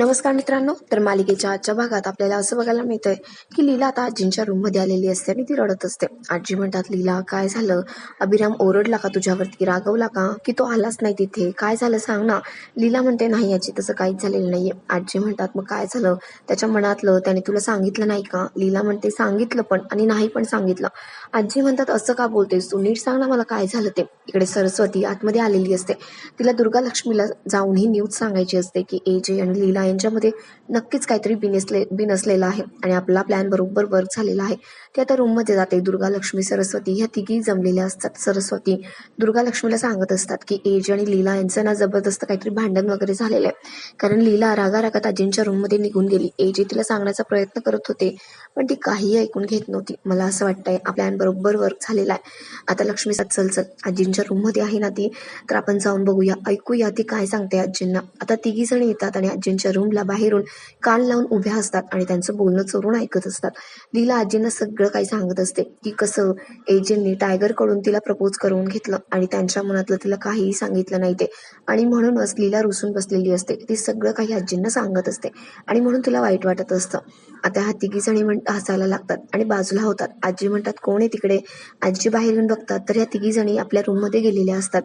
नमस्कार मित्रांनो तर मालिकेच्या आजच्या भागात आपल्याला असं बघायला मिळतंय की लीला आता आजींच्या रूममध्ये आलेली असते आणि ती रडत असते. आजी म्हणतात लीला काय झालं? अभिराम ओरडला का तुझ्यावरती? रागवला का? की तो आलाच नाही तिथे? काय झालं? सांग ना. लीला म्हणते नाही आजी तसं काहीच झालेलं नाहीये. आजी म्हणतात मग काय झालं? त्याच्या मनातलं त्याने तुला सांगितलं नाही का? लीला म्हणते सांगितलं पण आणि नाही पण सांगितलं. आजी म्हणतात असं का बोलतेस तू? नीट सांग ना मला काय झालं ते. इकडे सरस्वती आतमध्ये आलेली असते. तिला दुर्गा लक्ष्मीला जाऊन ही न्यूज सांगायची असते की ए जे आणि लीला यांच्यामध्ये नक्कीच काहीतरी बिनसले बिनसलेलं आहे. आणि आपला प्लॅन बरोबर वर्क झालेला आहे. ते आता रूममध्ये जाते. दुर्गा लक्ष्मी सरस्वती ह्या तिघी जमलेल्या असतात. सरस्वती दुर्गा लक्ष्मीला सांगत असतात की एज आणि लीला यांचं ना जबरदस्त काहीतरी भांडण वगैरे झालेलं आहे. कारण लीला रागा रागात आजींच्या रूममध्ये निघून गेली. एजी तिला सांगण्याचा प्रयत्न करत होते पण ती काहीही ऐकून घेत नव्हती. मला असं वाटतंय प्लॅन बरोबर वर्क झालेला आहे. आता लक्ष्मी चल चल आजींच्या रूममध्ये आहे ना ती तर आपण जाऊन बघूया. ऐकूया ती काय सांगते आजींना. आता तिघी जण येतात आणि आजींच्या रूमला बाहेरून कान लावून उभ्या असतात आणि त्यांचं बोलणं चोरून ऐकत असतात. लीला आजींना सगळं काही सांगत असते की कसं एजंटनी टायगरकडून तिला प्रपोज करून घेतलं आणि त्यांच्या मनातलं तिला काहीही सांगितलं नाही ते. आणि म्हणूनच लीला रुसून बसलेली असते. ती सगळं काही आजींना सांगत असते. आणि म्हणून तिला वाईट वाटत असतं. आता हा तिघी जणी म्हण हसायला लागतात आणि बाजूला होतात. आजी म्हणतात कोण आहे तिकडे? आजी बाहेर येऊन बघतात. तर या तिघी जणी आपल्या रूममध्ये गेलेल्या असतात.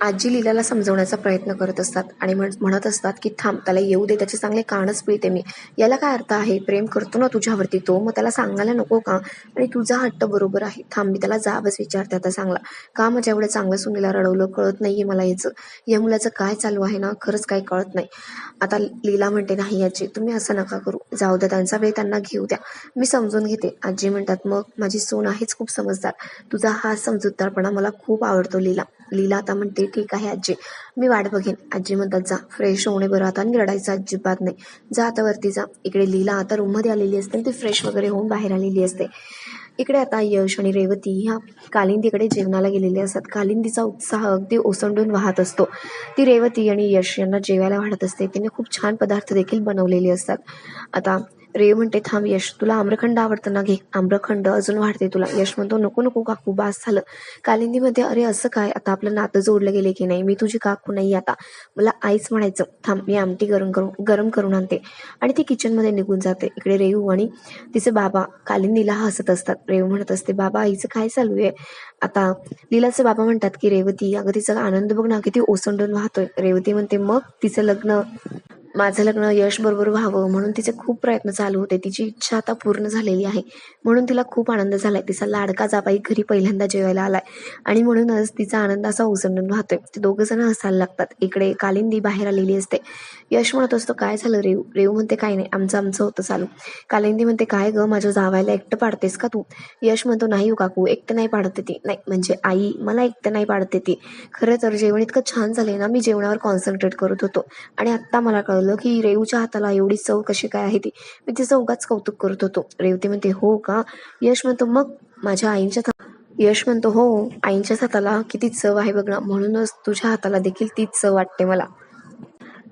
आजी लीलाला समजवण्याचा प्रयत्न करत असतात आणि म्हण- म्हणत असतात की थांब त्याला येऊ दे त्याचे चांगले कानच पिळते मी. याला काय अर्थ आहे? प्रेम करतो ना तुझ्यावरती तो. मग त्याला सांगायला नको का? आणि तुझा हट्ट बरोबर आहे. थांब मी त्याला जावंच विचारते आता चांगला. का माझ्या एवढं चांगलं सुनीला रडवलं? कळत नाहीये मला याचं. या मुलाचं काय चालू आहे ना? खरंच काय कळत नाही. आता लीला म्हणते नाही आजी तुम्ही असं नका करू. जाऊ द्या त्यांचा वेळ त्यांना घेऊ द्या. मी समजून घेते. आजी म्हणतात मग माझी सून आहेच खूप समजदार. तुझा हा समजूतदारपणा मला खूप आवडतो लीला. लीला आता म्हणते ठीक आहे आजी मी वाट बघेन. आजी म्हणतात जा फ्रेश होणे बरं आता आणि रडायचं अजिबात नाही. जा आता वरती जा. इकडे लीला आता रूममध्ये आलेली असते आणि ती फ्रेश वगैरे होऊन बाहेर आलेली असते. इकडे आता यश आणि रेवती ह्या कालिंदीकडे जेवणाला गेलेले असतात. कालिंदीचा उत्साह अगदी ओसंडून वाहत असतो. ती रेवती आणि यश यांना जेवायला वाढत असते. तिने खूप छान पदार्थ देखील बनवलेले असतात. आता रेव म्हणते थांब यश तुला आम्रखंड आवडतं ना घे. आम्रखंड अजून वाढते तुला. यश म्हणतो नको नको काकू बास झालं. कालिंदीमध्ये अरे असं काय? आता आपलं नातं जोडलं गेले की नाही? मी तुझी काकू नाही आता. मला आईच म्हणायचं थांब मी आमटी गरम करून गरम करून आणते. आणि ती किचनमध्ये निघून जाते. इकडे रेऊ आणि तिचे बाबा कालिंदीला हसत असतात. रेव म्हणत असते बाबा आईचं काय चालू आहे? आता लीलाचे बाबा म्हणतात की रेवती अगं तिचा आनंद बघ ना किती ओसंडून वाहतोय. रेवती म्हणते मग तिचं लग्न माझं लग्न यश बरोबर व्हावं म्हणून तिचे खूप प्रयत्न चालू होते. तिची इच्छा आता पूर्ण झालेली आहे. म्हणून तिला खूप आनंद झालाय. तिचा लाडका जाबाई घरी पहिल्यांदा जेवायला आलाय. आणि म्हणूनच तिचा आनंद असा ओसंडून वाहतोय ते दोघं जण हसायला लागतात. इकडे कालिंदी बाहेर आलेली असते. यश म्हणत असतो काय झालं रेव? रेव म्हणते काय नाही. आमचं आमचं होतं चालू. कालिंदी म्हणते काय ग? माझ्या जावायला एकटं पाडतेस का तू? यश म्हणतो नाही हो काकू. एकटं नाही पाडते ती. नाही. म्हणजे आई मला एकटं नाही पाडते ती. खरं तर जेवण इतकं छान झालंय ना मी जेवणावर कॉन्सन्ट्रेट करत होतो. आणि आत्ता मला कळलं की रेवूच्या हाताला एवढी चव कशी काय आहे ती? मी तिचं उगाच कौतुक करत होतो. रेवती म्हणते हो का? यश म्हणतो मग माझ्या आईंच्या यश म्हणतो हो आईंच्याच हाताला किती चव आहे बघ ना म्हणूनच तुझ्या हाताला देखील तीच चव वाटते मला.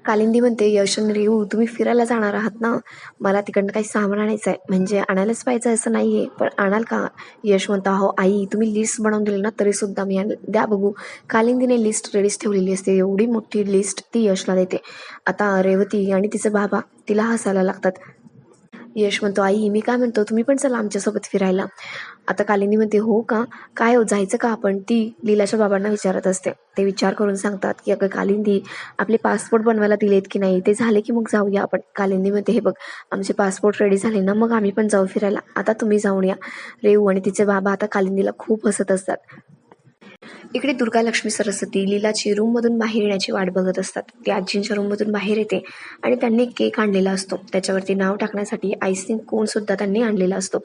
कालिंदी म्हणते यश आणि रेऊ तुम्ही फिरायला जाणार आहात ना? मला तिकडनं काही सामान आणायचं आहे म्हणजे आणायलाच पाहिजे असं नाहीये. पण आणाल का? यश म्हणता हो आई तुम्ही लिस्ट बनवून दिली ना तरी सुद्धा मी द्या बघू. कालिंदीने लिस्ट रेडीच ठेवलेली असते. एवढी मोठी लिस्ट ती यशला देते. आता रेवती आणि तिचे बाबा तिला हसायला लागतात. यश म्हणतो आई मी काय म्हणतो तुम्ही पण चला आमच्यासोबत फिरायला. आता कालिनी म्हणते हो का? काय हो जायचं का आपण? ती लीलाच्या बाबांना विचारत असते. ते विचार करून सांगतात की अगं कालिंदी आपले पासपोर्ट बनवायला दिलेत की नाही? ते झाले की मग जाऊया आपण. कालिंदी म्हणते हे बघ आमचे पासपोर्ट रेडी झाले ना मग आम्ही पण जाऊ फिरायला. आता तुम्ही जाऊन या. रेऊ आणि तिचे बाबा आता कालिंदीला खूप हसत असतात. इकडे दुर्गा लक्ष्मी सरस्वती लीलाची रूममधून बाहेर येण्याची वाट बघत असतात. ती आजींच्या रूममधून बाहेर येते आणि त्यांनी केक आणलेला असतो. त्याच्यावरती नाव टाकण्यासाठी आईस्क्रीम कोण सुद्धा त्यांनी आणलेला असतो.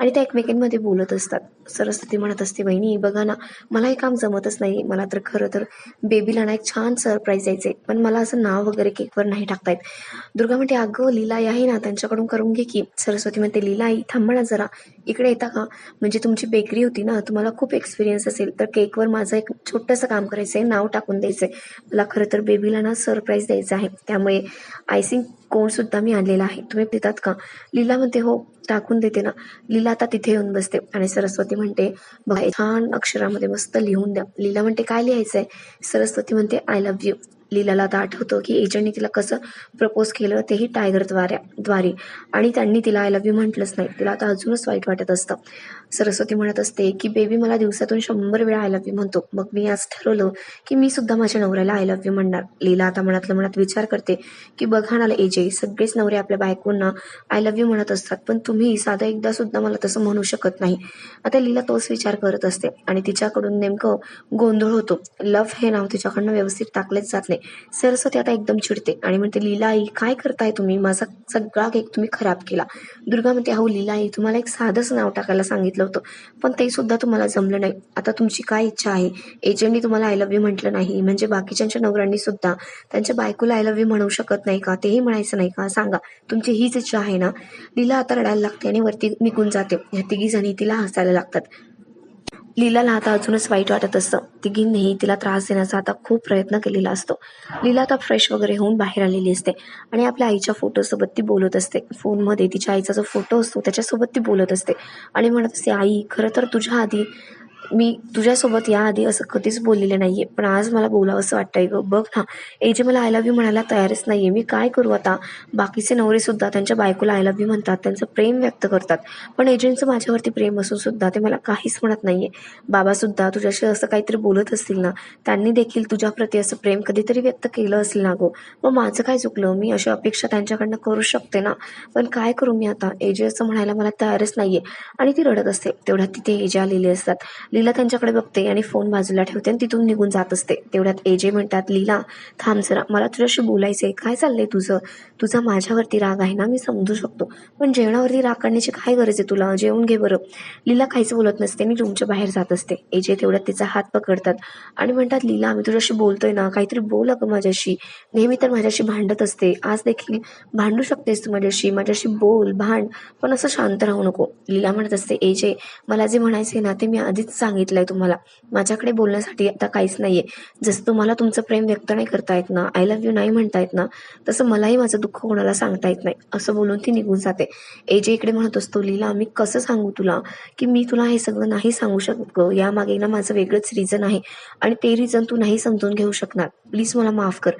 आणि त्या एकमेकांमध्ये बोलत असतात. सरस्वती म्हणत असते बहिणी बघा ना मला हे काम जमतच नाही. मला तर खरं तर बेबीला ना एक छान सरप्राईज द्यायचंय पण मला असं नाव वगैरे केकवर नाही टाकता येत. दुर्गा म्हणते अगं लीला आहे ना त्यांच्याकडून करून घे की. सरस्वती म्हणते लीला आई थांबा ना जरा. इकडे येता का? म्हणजे तुमची बेकरी होती ना तुम्हाला खूप एक्सपिरियन्स असेल. तर केकवर माझं एक छोटंसं काम करायचं आहे नाव टाकून द्यायचं आहे मला खरं तर बेबीला ना सरप्राईज द्यायचं आहे. त्यामुळे आयसिंग कोण सुद्धा मी आणलेला आहे. तुम्ही देतात का? लीला म्हणते हो टाकून देते ना. लीला आता तिथे येऊन बसते आणि सरस्वती म्हणते बघा छान अक्षरामध्ये मस्त लिहून द्या. लीला म्हणते काय लिहायचं आहे सरस्वती म्हणते आय लव्ह यू लीलाला आता आठवतं की एजंटने तिला कसं प्रपोज केलं तेही टायगरद्वारे द्वारे. आणि त्यांनी तिला आय लव्ह यू म्हटलंच नाही. तिला आता अजूनच वाईट वाटत असतं. सरस्वती म्हणत असते की बेबी मला दिवसातून शंभर वेळा आय लव्ह यू म्हणतो. मग मी आज ठरवलं की मी सुद्धा माझ्या नवऱ्याला आय लव्ह यू म्हणणार. लीला आता मनातल्या मनात विचार करते की बघा ना एजे सगळेच नवरे आपल्या बायकोंना आय लव्ह यू म्हणत असतात. पण तुम्ही साधा एकदा सुद्धा मला तसं म्हणू शकत नाही. आता लीला तोच विचार करत असते आणि तिच्याकडून नेमकं गोंधळ होतो. लव्ह हे नाव तिच्याकडनं व्यवस्थित टाकलेच जात नाही. सरस्वती आता एकदम चिडते आणि म्हणते लीला आई काय करताय तुम्ही? माझा सगळा केक तुम्ही खराब केला. दुर्गा म्हणते अहो लीला आई तुम्हाला एक साधंच नाव टाकायला सांगितलं होतं. पण ते सुद्धा तुम्हाला जमलं नाही. आता तुमची काय इच्छा आहे? एजंटनी तुम्हाला आय लव्ह यू म्हटलं नाही. म्हणजे बाकीच्यांच्या नवऱ्यांनी सुद्धा त्यांच्या बायकोला आय लव्ह यू म्हणू शकत नाही का? तेही म्हणायचं नाही का? सांगा. तुमची हीच इच्छा आहे ना? लीला आता रडायला लागते आणि वरती निघून जाते. ह्या तिघी जणी तिला हसायला लागतात. लीलाला आता अजूनच वाईट वाटत असतं. तिघींनीही तिला त्रास देण्याचा आता खूप प्रयत्न केलेला असतो. लीला आता फ्रेश वगैरे होऊन बाहेर आलेली असते आणि आपल्या आईच्या फोटोसोबत ती बोलत असते. फोनमध्ये तिच्या आईचा जो फोटो असतो त्याच्यासोबत ती बोलत असते. आणि म्हणत असते आई खरं तर तुझ्या आधी मी तुझ्यासोबत याआधी असं कधीच बोललेलं नाहीये पण आज मला बोलावं असं वाटतंय गं. बघ ना एजे मला आय लव्ह यू म्हणायला तयारच नाहीये. मी काय करू आता? बाकीचे नवरे सुद्धा त्यांच्या बायकोला आय लव्ह यू म्हणतात त्यांचं प्रेम व्यक्त करतात. पण एजंटचं माझ्यावरती प्रेम असून सुद्धा ते मला काहीच म्हणत नाहीये. बाबा सुद्धा तुझ्याशी असं काहीतरी बोलत असतील ना त्यांनी देखील तुझ्याप्रती असं प्रेम कधीतरी व्यक्त केलं असेल ना गो. मग माझं काय चुकलं? मी अशी अपेक्षा त्यांच्याकडनं करू शकते ना? पण काय करू मी आता? एजे असं म्हणायला मला तयारच नाहीये. आणि ती रडत असते. तेवढ्यात तिथे एजे आलेली असतात. लीला त्यांच्याकडे बघते आणि फोन बाजूला ठेवते आणि तिथून निघून जात असते. तेवढ्यात एजे म्हणतात लीला थांब जरा. मला तुझ्याशी बोलायचंय. काय चाललंय तुझं? तुझा माझ्यावरती राग आहे ना? मी समजू शकतो. पण जेवणावरती राग काढण्याची काय गरज आहे तुला? जेवून घे बरं. लीला काहीच बोलत नसते. मी रूमच्या बाहेर जात असते. एजे तेवढ्यात तिचा हात पकडतात आणि म्हणतात लीला मी तुझ्याशी बोलतोय ना? काहीतरी बोल अगं माझ्याशी. नेहमी तर माझ्याशी भांडत असते. आज देखील भांडू शकतेस तू माझ्याशी. माझ्याशी बोल भांड. पण असं शांत राहू नको. लीला म्हणत असते एजे मला जे म्हणायचंय ना ते मी आधीच सांगितलंय तुम्हाला. माझ्याकडे बोलण्यासाठी आता काहीच नाहीये. जसं तुम्हाला तुमचं प्रेम व्यक्त नाही करता येत ना आय लव्ह यू नाही म्हणता येत ना तसं मलाही माझं दुःख कोणाला सांगता येत नाही. असं बोलून ती निघून जाते. ए जे इकडे म्हणत असतो लीला मी कसं सांगू तुला की मी तुला हे सगळं नाही सांगू शकत यामागे ना माझं वेगळंच रिझन आहे आणि ते रिझन तू नाही समजून घेऊ शकणार. प्लीज मला माफ कर.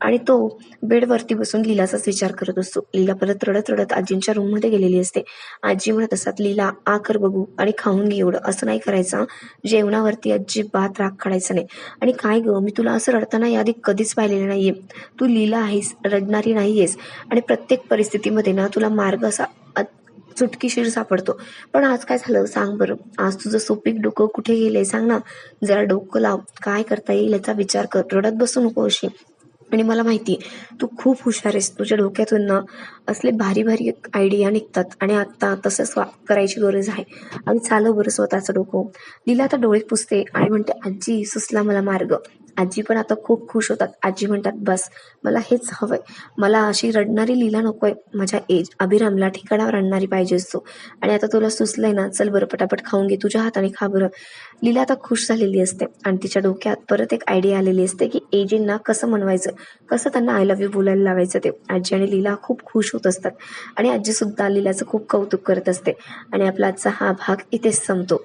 आणि तो बेडवरती बसून लीलाचाच विचार करत असतो. लीला परत रडत रडत आजींच्या रूममध्ये गेलेली असते. आजी म्हणत असतात लीला आ कर बघू आणि खाऊन घे एवढं. असं नाही करायचं जेवणावरती अजिबात राग काढायचा नाही. आणि काय ग मी तुला असं रडताना याआधी कधीच पाहिलेलं नाहीये. तू लिहिला आहेस रडणारी नाहीयेस. आणि प्रत्येक परिस्थितीमध्ये ना तुला मार्ग असा चुटकीशीर सापडतो. पण आज काय झालं सांग बरं. आज तुझं सोपीक डोकं कुठे गेलंय सांग ना. जरा डोकं लाव. काय करता येईल याचा विचार कर. रडत बसू नको अशी. आणि मला माहिती तू खूप हुशार आहेस. तुझ्या डोक्यातून ना असले भारी भारी आयडिया निघतात आणि आता तसंच वा करायची गरज आहे. आणि चालव बरं स्वतःचं डोकं. लिला आता डोळे पुसते आणि म्हणते आजी सुचला मला मार्ग. आजी पण आता खूप खुश होतात. आजी म्हणतात बस मला हेच हवंय. मला अशी रडणारी लीला नकोय. माझ्या एज अभिरामला ठिकाणावर आणणारी पाहिजे असतो आणि आता तुला सुचलंय ना चल बरं पटापट खाऊन घे तुझ्या हाताने खा बरं. लीला आता खुश झालेली असते. आणि तिच्या डोक्यात परत एक आयडिया आलेली असते की एजींना कसं म्हणवायचं कसं त्यांना आय लव्ह यू बोलायला लावायचं ते? आजी आणि लीला खूप खुश होत असतात. आणि आजी सुद्धा लीलाचं खूप कौतुक करत असते. आणि आपला आजचा हा भाग इथेच संपतो.